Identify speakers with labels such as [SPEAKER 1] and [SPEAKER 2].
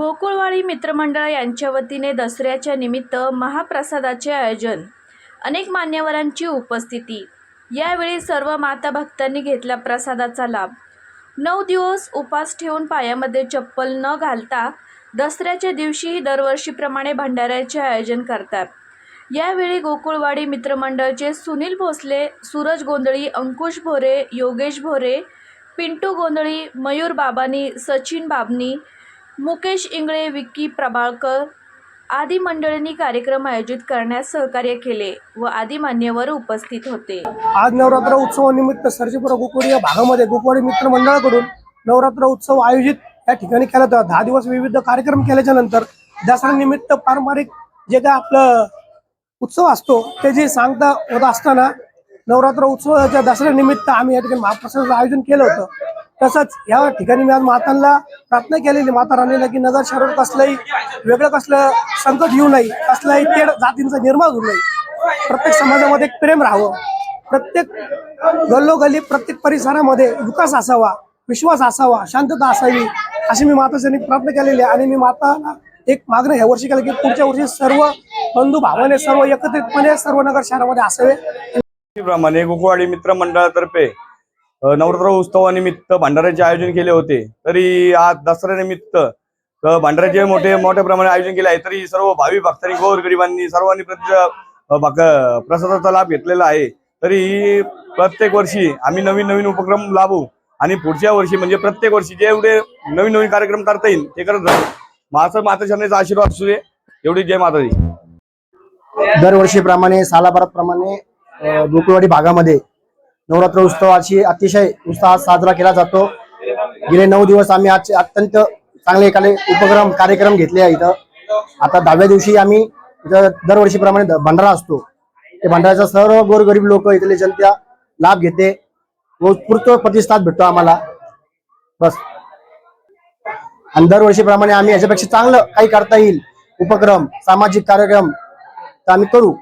[SPEAKER 1] गोकुळवाडी मित्रमंडळ यांच्या वतीने दसऱ्याच्या निमित्त महाप्रसादाचे आयोजन. अनेक मान्यवरांची उपस्थिती. यावेळी सर्व माता भक्तांनी घेतला प्रसादाचा लाभ. नऊ दिवस उपास ठेवून पायामध्ये चप्पल न घालता दसऱ्याच्या दिवशीही दरवर्षीप्रमाणे भंडाऱ्याचे आयोजन करतात. यावेळी गोकुळवाडी मित्रमंडळचे सुनील भोसले सूरज गोंधळी अंकुश भोरे योगेश भोरे पिंटू गोंधळी मयूर बाबानी सचिन बाबनी मुकेश इंगळे विक्की प्रभाळकर आदी मंडळींनी कार्यक्रम आयोजित करण्यास सहकार्य केले व आदी मान्यवर उपस्थित होते.
[SPEAKER 2] आज नवरात्र उत्सवानिमित्त सर्जेपुरा गोकवाडी या भागामध्ये गोकवाडी मित्र मंडळाकडून नवरात्र उत्सव आयोजित या ठिकाणी केला जातो. दहा दिवस विविध कार्यक्रम केल्याच्यानंतर दसरा निमित्त पारंपरिक जे काय आपलं उत्सव असतो ते जे सांगता होत असताना नवरात्र उत्सवाच्या दसऱ्यानिमित्त आम्ही या ठिकाणी महाप्रसादाचं आयोजन केलं होतं. तसंच या ठिकाणी मी आज मातांना प्रार्थना केलेली माता राणीला की नगर शहरात कसलंही वेगळं कसलं संकट येऊ नये कसलाही तेढ जातींचा निर्माण होऊ नये. प्रत्येक समाजामध्ये एक प्रेम राहावं. प्रत्येक गल्लोगल्ली प्रत्येक परिसरामध्ये विकास असावा विश्वास असावा शांतता असावी अशी मी मातासाठी प्रार्थना केलेली आहे. आणि मी माताला एक मागणं ह्या वर्षी केलं की पुढच्या वर्षी सर्व बंधू भावाने सर्व एकत्रितपणे सर्व नगर शहरामध्ये असावे.
[SPEAKER 3] प्रमाणे गोकुळवाडी मित्र मंडळातर्फे नवरात्र उत्सवानिमित्त भांडाऱ्याचे आयोजन केले होते. तरी आज दसऱ्यानिमित्त भांडाऱ्याचे मोठे मोठ्या प्रमाणे आयोजन केले आहे. तरी सर्व भावी भक्तांनी गोरगरिबांनी सर्वांनी प्रसादाचा लाभ घेतलेला आहे. तरी प्रत्येक वर्षी आम्ही नवीन नवीन उपक्रम लाभू आणि पुढच्या वर्षी म्हणजे प्रत्येक वर्षी जेवढे नवीन नवीन कार्यक्रम करता येईल ते करत राहू. माझं माता आशीर्वाद असू दे. एवढी जय माताजी.
[SPEAKER 4] दरवर्षीप्रमाणे सालाबाराप्रमाणे प्रमाणे गोकुळवाडी भागामध्ये नवरात्र उत्सवाची अतिशय उत्साहात साजरा केला जातो. गेले नऊ दिवस आम्ही आज अत्यंत चांगले एखादे उपक्रम कार्यक्रम घेतले आहे इथं. आता दहाव्या दिवशी आम्ही इथं दरवर्षीप्रमाणे भंडारा असतो. ते भंडाऱ्याचा सर्व गोरगरीब लोक इथले जनता लाभ घेते. व उत्स्फूर्त प्रतिसाद भेटतो आम्हाला. बस. आणि दरवर्षीप्रमाणे आम्ही याच्यापेक्षा चांगलं काही करता येईल. उपक्रम सामाजिक कार्यक्रम तर आम्ही करू.